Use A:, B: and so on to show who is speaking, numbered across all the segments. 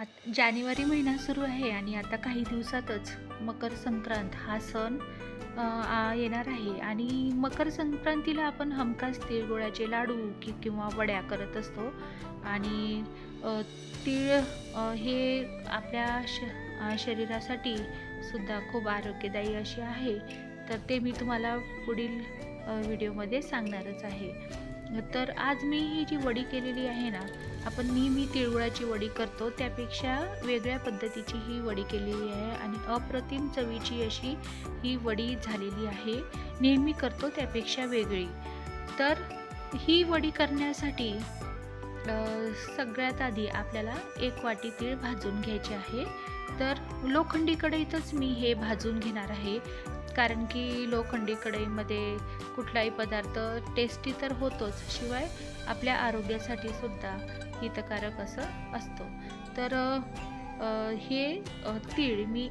A: आत जानेवारी महिना सुरू आहे आणि आता काही दिवसातच मकर संक्रांत हा सण येणार आहे. आणि मकर संक्रांतीला आपण हमखास तिळगुळाचे लाडू कि किंवा वड्या करत असतो. आणि तीळ हे आपल्या श शरीरासाठी सुद्धा खूप आरोग्यदायी असे आहे. तर ते मी तुम्हाला पुढील व्हिडिओमध्ये सांगणारच आहे. तर आज मी ही जी वडी केलेली आहे ना आपण नेहमी तिळगुळाची वडी करतो. त्यापेक्षा वेगळ्या पद्धतीची ही वडी केलेली आहे आणि अप्रतिम चवीची अशी ही वडी झालेली आहे. नेहमी करतो त्यापेक्षा वेगळी. तर ही वडी करण्यासाठी सगळ्यात आधी आपल्याला एक वाटी तीळ भाजून घ्यायचे आहे. तर लोखंडी कढईतच मी हे भाजून घेणार आहे. कारण की लोखंडी कढईमध्ये कुठलाही पदार्थ टेस्टी तर होतोच. शिवाय आपल्या आरोग्यासाठी सुद्धा हितकारक असं असतो. तर हे तीळ मी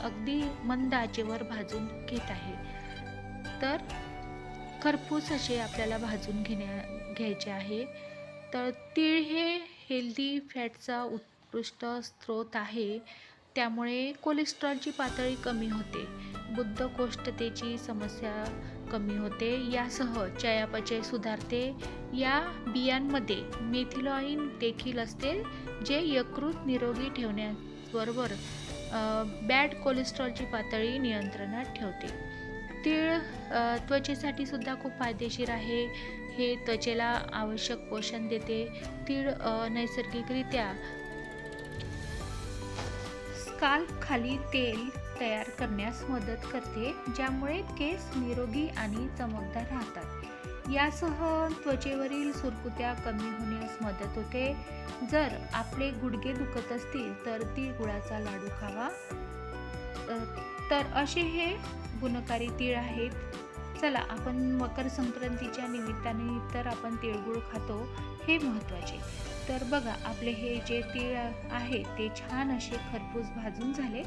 A: अगदी मंद आचेवर भाजून घेत आहे. तर खरपूस असे आपल्याला भाजून घेण्या घ्यायचे आहे. तर तीळ हे हेल्दी फॅटचा उत्कृष्ट स्रोत आहे. त्यामुळे कोलेस्ट्रॉलची पातळी कमी होते. बुद्धकोष्ठतेची समस्या कमी होते. यासह चयापचय सुधारते. या बियांमध्ये मेथिलॉईन देखील असते जे यकृत निरोगी ठेवण्याबरोबर बॅड कोलेस्ट्रॉलची पातळी नियंत्रणात ठेवते. तीळ त्वचेसाठी सुद्धा खूप फायदेशीर आहे. हे त्वचेला आवश्यक पोषण देते. तीळ नैसर्गिकरित्या काल खाली तेल तयार करण्यास मदत करते ज्यामुळे केस निरोगी आणि चमकदार राहतात. यासह त्वचेवरील सुरकुत्या कमी होण्यास मदत होते. जर आपले गुडघे दुखत असतील तर ती गुळाचा लाडू खावा. तर असे हे गुणकारी तीळ आहेत. चला आपण मकर संक्रांतीच्या निमित्ताने तर आपण तिळगुळ खातो हे महत्त्वाचे. तर बघा आपले हे जे तीळ आहे ते छान असे खरपूस भाजून झाले.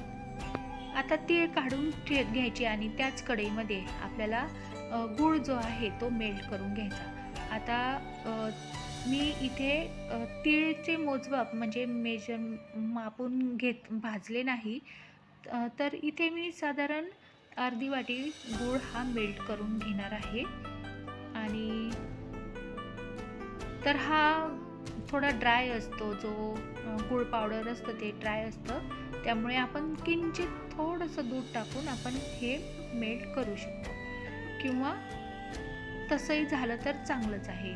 A: आता तीळ काढून ठे घ्यायचे आणि त्याच कढईमध्ये आपल्याला गूळ जो आहे तो मेल्ट करून घ्यायचा. आता मी इथे तीळचे मोजमाप म्हणजे मेजर मापून घेत भाजले नाही. तर इथे मी साधारण अर्धी वाटी गूळ हा मेल्ट करून घेणार आहे. आणि तर हा थोडा ड्राय असतो जो गूळ पावडर असतं ते ड्राय असतं. त्यामुळे आपण किंचित थोडंसं दूध टाकून आपण हे मेल्ट करू शकतो. किंवा तसंही झालं तर चांगलंच आहे.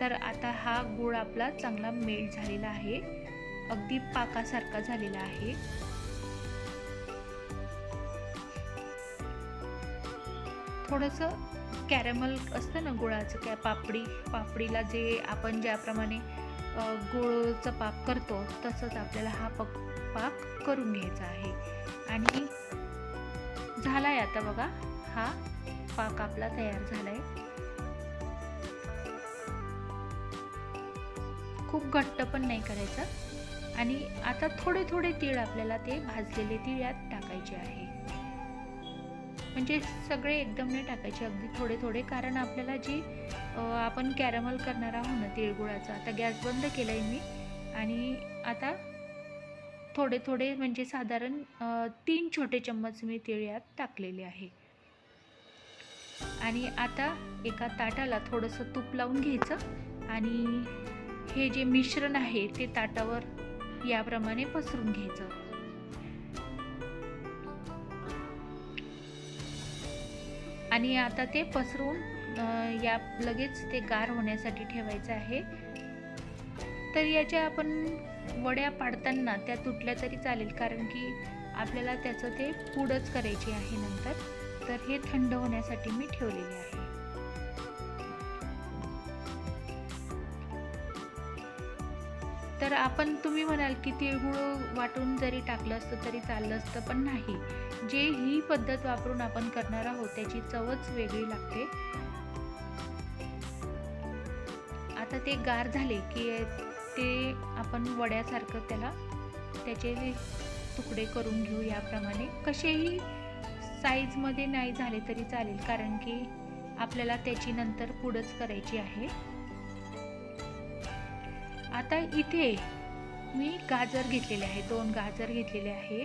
A: तर आता हा गूळ आपला चांगला मेल्ट झालेला आहे. अगदी पाकासारखा झालेला आहे. थोडंसं कॅरेमल असतं ना गुळाचं काय पापडी पापडीला जे आपण ज्याप्रमाणे गुळचं पाक करतो तसंच आपल्याला हा पक पाक करून घ्यायचा आहे. आणि झाला आहे आता बघा हा पाक आपला तयार झाला आहे खूप घट्ट पण नाही करायचं. आणि आता थोडे थोडे तीळ आपल्याला ते भाजलेले तीळ यात टाकायचे आहे. म्हणजे सगळे एकदम नाही टाकायचे. अगदी थोडे थोडे. कारण आपल्याला जी आपण कॅरमल करणार आहोत ना तिळगुळाचा आता गॅस बंद केला आहे मी. आणि आता थोडे थोडे म्हणजे साधारण तीन छोटे चम्मच मी तिळ यात टाकलेले आहे. आणि आता एका ताटाला थोडंसं तूप लावून घ्यायचं. आणि हे जे मिश्रण आहे ते ताटावर याप्रमाणे पसरून घ्यायचं. आणि आता ते पसरून या लगेच ते गार होण्यासाठी ठेवायचं आहे. तर याच्या आपण वड्या पाडताना त्या तुटल्या तरी चालेल कारण की आपल्याला त्याचं ते पूडच करायची आहे नंतर. तर हे थंड होण्यासाठी मी ठेवलेले आहे. तर आपण तुम्ही म्हणाल की तिळगुळ वाटून जरी टाकलं असतं तरी चाललं असतं पण नाही. जे ही पद्धत वापरून आपण करणार आहोत त्याची चवच वेगळी लागते. आता ते गार झाले की ते आपण वड्यासारखं त्याला त्याचे तुकडे करून घेऊ याप्रमाणे. कसेही साईजमध्ये नाही झाले तरी चालेल कारण की आपल्याला त्याची नंतर पुढंच करायची आहे. आता इथे मी गाजर घेतलेले आहे दोन गाजर घेतलेले आहे.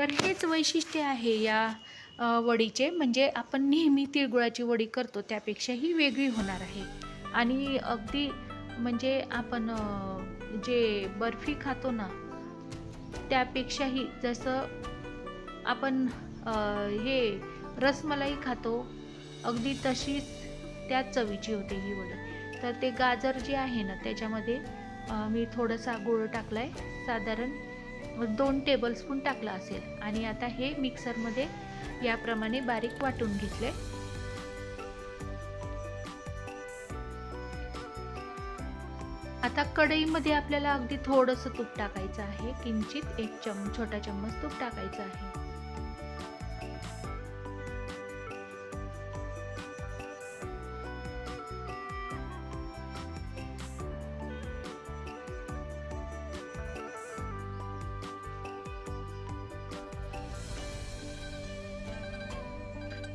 A: तर हेच वैशिष्ट्य आहे या वडीचे. म्हणजे आपण नेहमी तिळगुळाची वडी करतो त्यापेक्षा ही वेगळी होणार आहे. आणि अगदी म्हणजे आपण जे बर्फी खातो ना त्यापेक्षाही जसं आपण हे रसमलाई खातो अगदी तशीच त्याच चवीची होते ही वडी. तर ते गाजर जे आहे ना त्याच्यामध्ये मी थोडासा गुळ टाकला आहे साधारण दोन टेबलस्पून टाकला असेल. आणि आता हे मिक्सरमध्ये याप्रमाणे बारीक वाटून घेतले. आता कढईमध्ये आपल्याला अगदी थोडंसं तूप टाकायचं आहे. किंचित एक चम छोटा चम्मच तूप टाकायचं आहे.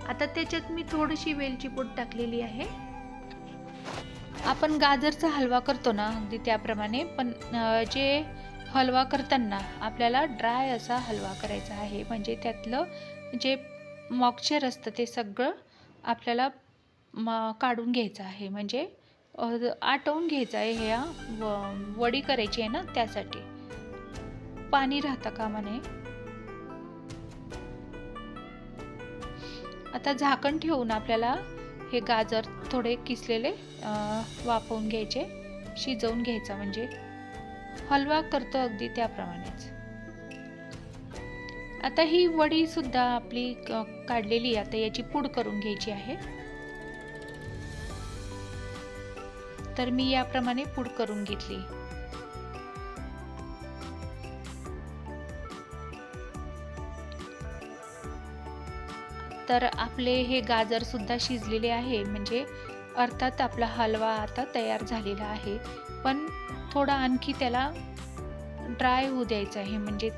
A: आता त्याच्यात मी थोडीशी वेलची पूड टाकलेली आहे. आपण गाजरचा हलवा करतो ना अगदी त्याप्रमाणे पण जे हलवा करताना आपल्याला ड्राय असा हलवा करायचा आहे म्हणजे त्यातलं जे मॉक्चर असतं ते सगळं आपल्याला म काढून घ्यायचं आहे म्हणजे आटवून घ्यायचं आहे ह्या व वडी करायची आहे ना त्यासाठी. पाणी राहतं कामा नये आता झाकण ठेवून आपल्याला हे गाजर थोडे किसलेले वाफवून घ्यायचे शिजवून घ्यायचा म्हणजे हलवा करतो अगदी त्याप्रमाणेच. आता ही वडी सुद्धा आपली काढलेली आता याची पूड करून घ्यायची आहे. तर मी याप्रमाणे पूड करून घेतली. तर आपले हे गाजर सुद्धा शिजलेले आहे. म्हणजे अर्थात आपला हलवा आता तयार झालेला आहे. पण थोडा आणखी त्याला ड्राय होऊ द्यायचा आहे. म्हणजे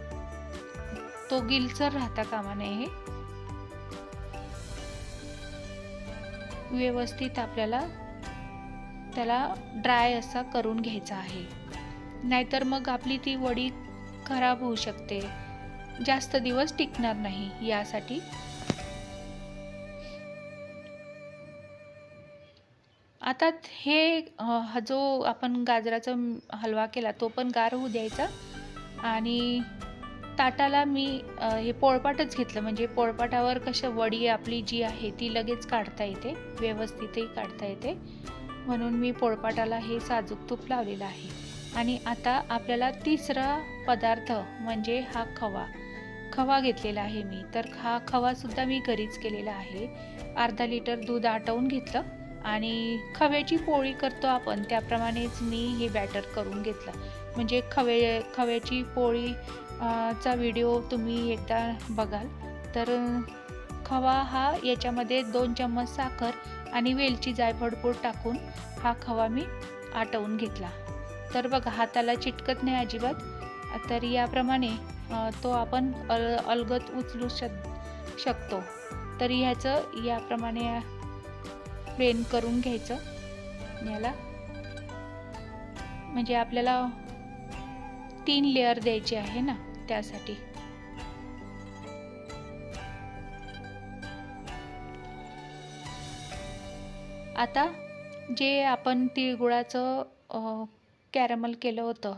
A: तो गिलचर राहता कामा नये. व्यवस्थित आपल्याला त्याला ड्राय असा करून घ्यायचा आहे. नाहीतर मग आपली ती वडी खराब होऊ शकते. जास्त दिवस टिकणार नाही यासाठी. आता हे हा जो आपण गाजराचा हलवा केला तो पण गार होऊ द्यायचा. आणि ताटाला मी हे पोळपाटच घेतलं. म्हणजे पोळपाटावर कसं वडी आपली जी आहे ती लगेच काढता येते. व्यवस्थितही काढता येते. म्हणून मी पोळपाटाला हे साजूक तूप लावलेलं आहे. आणि आता आपल्याला तिसरा पदार्थ म्हणजे हा खवा. खवा घेतलेला आहे मी. तर हा खवासुद्धा मी घरीच केलेला आहे. अर्धा लिटर दूध आटवून घेतलं. आणि खव्याची पोळी करतो आपण त्याप्रमाणेच मी हे बॅटर करून घेतलं. म्हणजे खवे खव्याची पोळी चा व्हिडिओ तुम्ही एकदा बघाल. तर खवा हा याच्यामध्ये दोन चम्मच साखर आणि वेलची जायफळपूड टाकून हा खवा मी आटवून घेतला. तर बघा हाताला चिटकत नाही अजिबात. तर याप्रमाणे तो आपण अल अलगत उचलू शक शकतो. तर ह्याचं याप्रमाणे प्लेन करून घ्यायचं. याला म्हणजे आपल्याला तीन लेअर द्यायचे आहे ना त्यासाठी. आता जे आपण तिळगुळाचं कॅरमल केलं होतं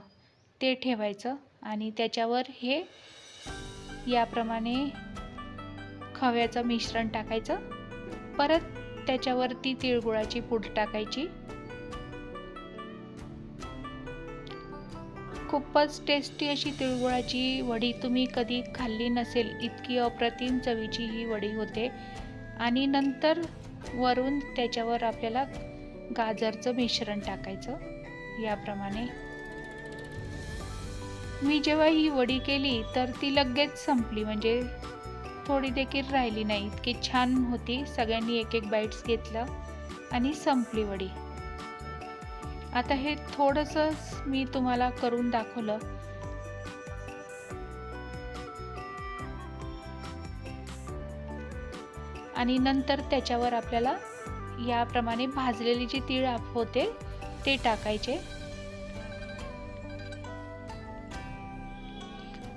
A: ते ठेवायचं आणि त्याच्यावर हे याप्रमाणे खव्याचं मिश्रण टाकायचं. परत त्याच्यावरती तिळगुळाची पूड टाकायची. खूपच टेस्टी अशी तिळगुळाची वडी तुम्ही कधी खाल्ली नसेल इतकी अप्रतिम चवीची ही वडी होते. आणि नंतर वरून त्याच्यावर आपल्याला गाजरचं मिश्रण टाकायचं याप्रमाणे. मी जेव्हा ही वडी केली तर ती लगेच संपली म्हणजे थोडी देखील राहिली नाही इतकी छान होती. सगळ्यांनी एक एक बाईट्स घेतलं आणि संपली वडी. आता हे थोडंसं मी तुम्हाला करून दाखवलं. आणि नंतर त्याच्यावर आपल्याला याप्रमाणे भाजलेली जी तीळ होते ते टाकायचे.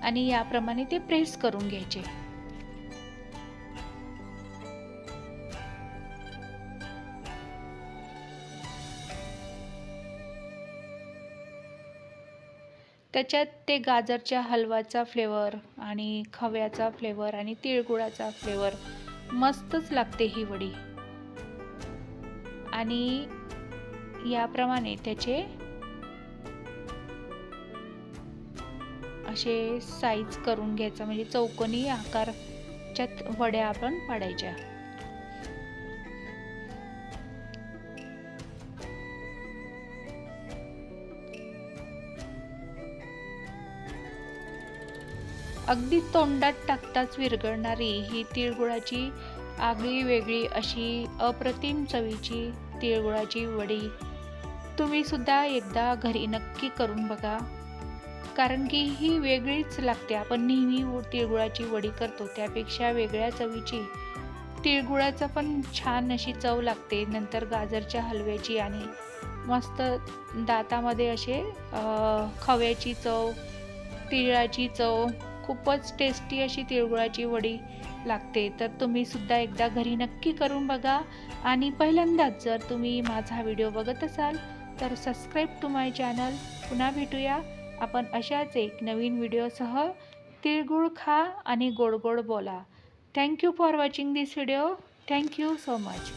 A: आणि याप्रमाणे ते प्रेस करून घ्यायचे. त्याच्यात ते गाजरच्या हलवाचा फ्लेवर आणि खव्याचा फ्लेवर आणि तिळगुळाचा फ्लेवर मस्तच लागते ही वडी. आणि याप्रमाणे त्याचे असे साईज करून घ्यायचा. म्हणजे चौकोनी आकारच्यात वड्या आपण पाडायच्या. अगदी तोंडात टाकताच विरघळणारी ही तिळगुळाची आगळी वेगळी अशी अप्रतिम चवीची तिळगुळाची वडी. तुम्ही सुद्धा एकदा घरी नक्की करून बघा. कारण की ही वेगळीच लागते. आपण नेहमी तिळगुळाची वडी करतो. त्यापेक्षा वेगळ्या चवीची. तिळगुळाचं पण छान अशी चव लागते. नंतर गाजरच्या हलव्याची आणि मस्त दातामध्ये असे खव्याची चव तिळाची चव खूपच टेस्टी अशी तिळगुळाची वडी लागते. तर तुम्ही सुद्धा एकदा घरी नक्की करून बघा. आणि पहिल्यांदाच जर तुम्ही माझा व्हिडिओ बघत असाल तर सबस्क्राईब टू माय चॅनल पुन्हा भेटूया. आपण अशाच एक नवीन व्हिडिओसह तिळगुळ खा आणि गोड गोड बोला. Thank you for watching this video thank you so much